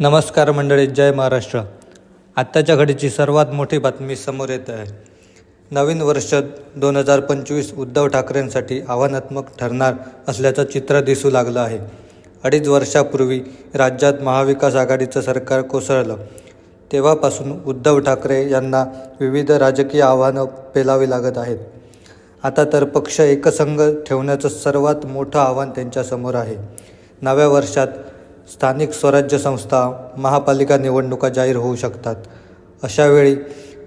नमस्कार मंडळी जय महाराष्ट्र. आत्ताच्या घडीची सर्वात मोठी बातमी समोर येत आहे. नवीन वर्ष दोन हजार पंचवीस उद्धव ठाकरेंसाठी आव्हानात्मक ठरणार असल्याचं चित्र दिसू लागलं आहे. अडीच वर्षापूर्वी राज्यात महाविकास आघाडीचं सरकार कोसळलं. तेव्हापासून उद्धव ठाकरे यांना विविध राजकीय आव्हानं पेलावी लागत आहेत. आता तर पक्ष एकसंघ ठेवण्याचं सर्वात मोठं आव्हान त्यांच्यासमोर आहे. नव्या वर्षात स्थानिक स्वराज्य संस्था महापालिका निवडणुका जाहीर होऊ शकतात. अशावेळी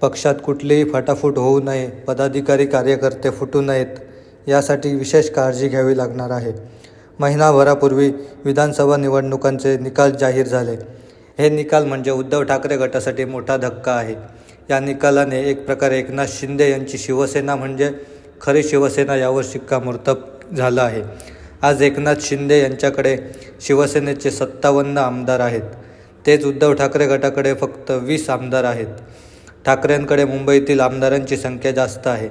पक्षात कुठलीही फटाफूट होऊ नये पदाधिकारी कार्यकर्ते फुटू नयेत यासाठी विशेष काळजी घ्यावी लागणार आहे. महिनाभरापूर्वी विधानसभा निवडणुकांचे निकाल जाहीर झाले. हे निकाल म्हणजे उद्धव ठाकरे गटासाठी मोठा धक्का आहे. या निकालाने एक प्रकारे एकनाथ शिंदे यांची शिवसेना म्हणजे खरी शिवसेना यावर शिक्कामोर्तब झालं आहे. आज एकनाथ शिंदे यांच्याकडे शिवसेनेचे सत्तावन्न आमदार आहेत. तेच उद्धव ठाकरे गटाकडे फक्त वीस आमदार आहेत. ठाकरेंकडे मुंबईतील आमदारांची संख्या जास्त आहे.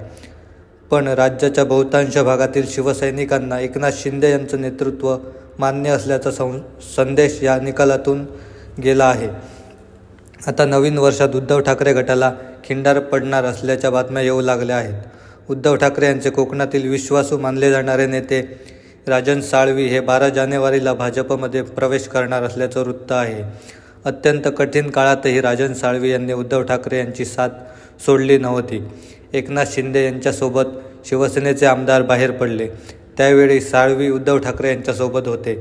पण राज्याच्या बहुतांश भागातील शिवसैनिकांना एकनाथ शिंदे यांचं नेतृत्व मान्य असल्याचा सं संदेश या निकालातून गेला आहे. आता नवीन वर्षात उद्धव ठाकरे गटाला खिंडार पडणार असल्याच्या बातम्या येऊ लागल्या आहेत. उद्धव ठाकरे यांचे कोकणातील विश्वासू मानले जाणारे नेते राजन साळवी हे बारा जानेवारीला भाजपमध्ये प्रवेश करणार असल्याचं वृत्त आहे. अत्यंत कठीण काळातही राजन साळवी यांनी उद्धव ठाकरे यांची साथ सोडली नव्हती. एकनाथ शिंदे यांच्यासोबत शिवसेनेचे आमदार बाहेर पडले. त्यावेळी साळवी उद्धव ठाकरे यांच्यासोबत होते.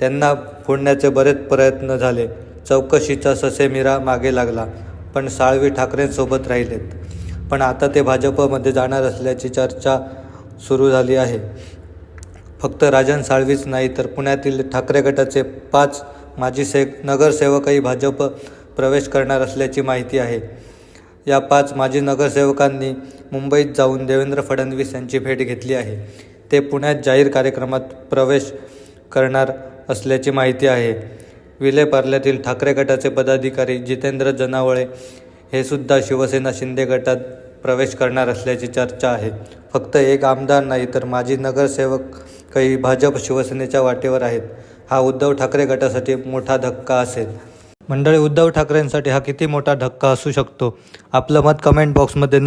त्यांना फोडण्याचे बरेच प्रयत्न झाले. चौकशीचा ससेमिरा मागे लागला पण साळवी ठाकरेंसोबत राहिलेत. पण आता ते भाजपमध्ये जाणार असल्याची चर्चा सुरू झाली आहे. फक्त राजन साळवीच नाही तर पुण्यातील ठाकरे गटाचे पाच माजी से नगरसेवकही भाजप प्रवेश करणार असल्याची माहिती आहे. या पाच माजी नगरसेवकांनी मुंबईत जाऊन देवेंद्र फडणवीस यांची भेट घेतली आहे. ते पुण्यात जाहीर कार्यक्रमात प्रवेश करणार असल्याची माहिती आहे. विलेपार्ल्यातील ठाकरे गटाचे पदाधिकारी जितेंद्र जनावळे हे सुद्धा शिवसेना शिंदे गटात प्रवेश करणार असल्याची चर्चा आहे. फक्त एक आमदार नाही तर माजी नगरसेवक काही भाजप शिवसेनेच्या वाटेवर आहेत. हा उद्धव ठाकरे गटासाठी मोठा धक्का असेल. मंडळी उद्धव ठाकरेंसाठी हा किती मोठा धक्का असू शकतो? आपलं मत कमेंट बॉक्समध्ये न